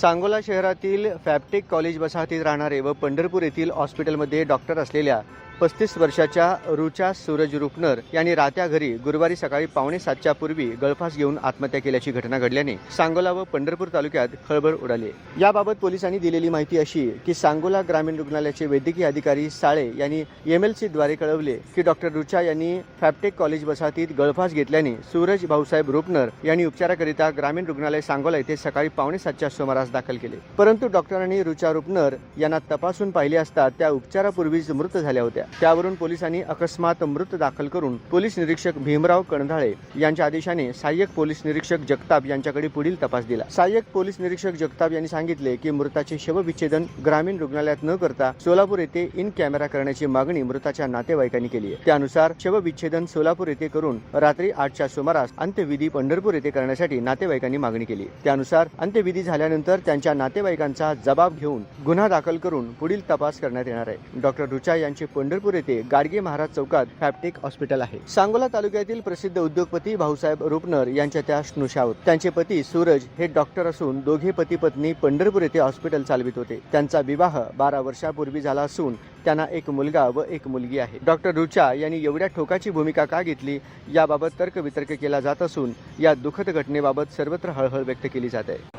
सांगोला शहरातील फॅप्टिक कॉलेज वसाहतीत राहणारे व पंढरपूर येथील हॉस्पिटलमध्ये डॉक्टर असलेल्या पस्तीस वर्षाच्या रुचा सूरज रुपनर यांनी रात्या घरी गुरुवारी सकाळी पावणे सातच्या पूर्वी गळफास घेऊन आत्महत्या केल्याची घटना घडल्याने सांगोला व पंढरपूर तालुक्यात खळबळ उडाली. याबाबत पोलिसांनी दिलेली माहिती अशी की सांगोला ग्रामीण रुग्णालयाचे वैद्यकीय अधिकारी साळे यांनी एमएलसी द्वारे कळवले की डॉक्टर रुचा यांनी फॅपटेक कॉलेज वसाहतीत गळफास घेतल्याने सूरज भाऊसाहेब रुपनर यांनी उपचाराकरिता ग्रामीण रुग्णालय सांगोला येथे सकाळी पावणे सातच्या सुमारास दाखल केले. परंतु डॉक्टरांनी रुचा रुपनर यांना तपासून पाहिले असता त्या उपचारापूर्वीच मृत झाल्या होत्या. त्यावरून पोलिसांनी अकस्मात मृत दाखल करून पोलीस निरीक्षक भीमराव कणधाळे यांच्या आदेशाने सहाय्यक पोलीस निरीक्षक जगताप यांच्याकडे पुढील तपास दिला. सहाय्यक पोलीस निरीक्षक जगताप यांनी सांगितले की मृताचे शवविच्छेदन ग्रामीण रुग्णालयात न करता सोलापूर येथे इन कॅमेरा करण्याची मागणी मृताच्या नातेवाईकांनी केली आहे. त्यानुसार शवविच्छेदन सोलापूर येथे करून रात्री आठच्या सुमारास अंत्यविधी पंढरपूर येथे करण्यासाठी नातेवाईकांनी मागणी केली. त्यानुसार अंत्यविधी झाल्यानंतर त्यांच्या नातेवाईकांचा जबाब घेऊन गुन्हा दाखल करून पुढील तपास करण्यात येणार आहे. डॉक्टर रुचा यांचे पंढरपूर येथे गाडगे महाराज चौकात फॅप्टिक हॉस्पिटल आहे. सांगोला तालुक्यातील प्रसिद्ध उद्योगपती भाऊसाहेब रुपनर यांच्या त्या स्नुषा त्यांचे पती सूरज हे डॉक्टर असून दोघे पती पत्नी पंढरपूर येथे हॉस्पिटल चालवित होते. त्यांचा विवाह बारा वर्षापूर्वी झाला असून त्यांना एक मुलगा व एक मुलगी आहे. डॉक्टर रुचा यांनी एवढ्या ठोकाची भूमिका का घेतली याबाबत तर्कवितर्क केला जात असून या दुःखद घटनेबाबत सर्वत्र हळहळ व्यक्त केली जात आहे.